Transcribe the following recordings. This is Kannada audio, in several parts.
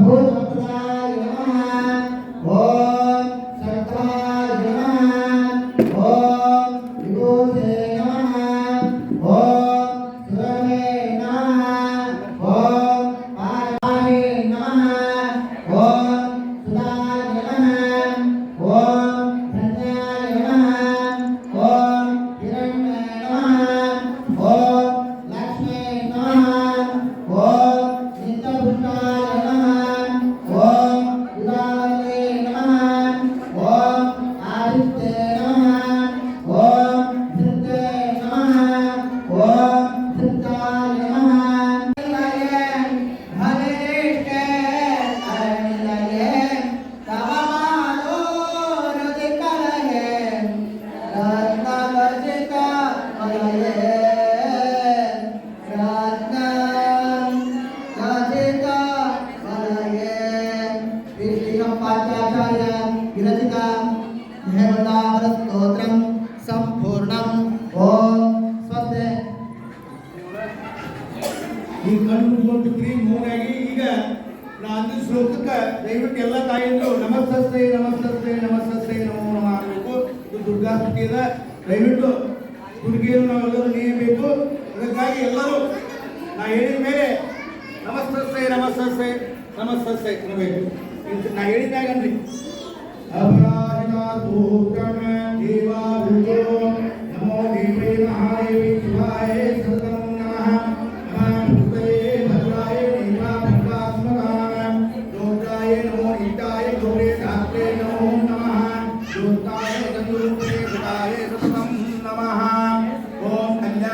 boca ಸ್ತೋತ್ರಂ ಸಂಪೂರ್ಣಂ ಓಂ ಸ್ವಸ್ತಿ ಈ ಕಣ್ಣು ಮುಚ್ಕೊಂಡ್ಬಿಟ್ರಿ ಮೂರಾಗಿ ಈಗ ನಾನು ಶ್ಲೋಕಕ್ಕೆ ದಯವಿಟ್ಟು ಎಲ್ಲ ತಾಯಿಯಂದ್ರು ನಮಸ್ತಸ್ತೆ ನಮಸ್ತಸ್ತೆ ನಮಸ್ತಸ್ತೆ ನಮೋ ನಮ ಆಗಬೇಕು ಇದು ದುರ್ಗಾ ಸ್ತುತಿ ಅದ. ದಯವಿಟ್ಟು ದುರ್ಗೆಯನ್ನು ನಾವೆಲ್ಲರೂ ನೇಯಬೇಕು ಅದಕ್ಕಾಗಿ ಎಲ್ಲರೂ ನಾ ಹೇಳಿದ ಮೇಲೆ ನಮಸ್ತಸ್ತೆ ನಮಸ್ತಸ್ತೆ ನಮಸ್ತಸ್ತೆ ಅನ್ನಬೇಕು. ನಾ ಹೇಳಿದಾಗನ್ರಿ ಅಪರಾಜಿತಾತೂಕಮ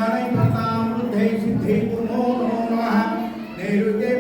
జ్ఞానై ప్రతామృద్ధై సిద్ధై నమో నమో నమః. నైరుతే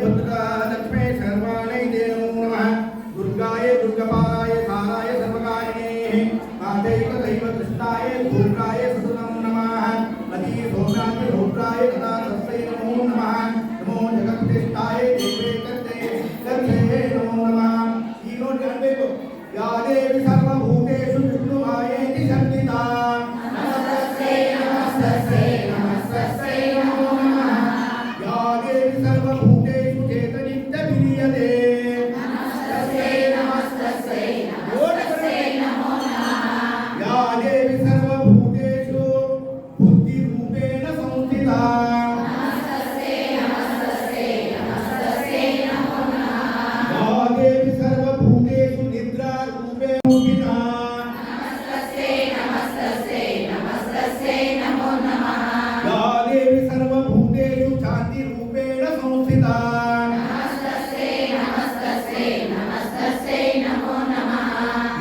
కాంతి రూపేణ సంస్థిత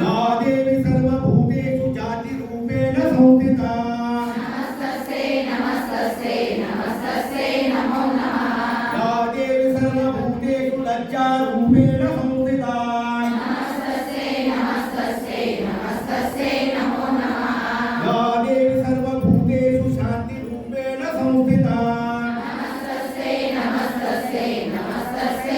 నాదేవి సర్వభూతేషు జాతి రూపేణ సంస్థిత నాదేవి సర్వభూతేషు లజ్జా రూపేణ సంస్థిత Namaste.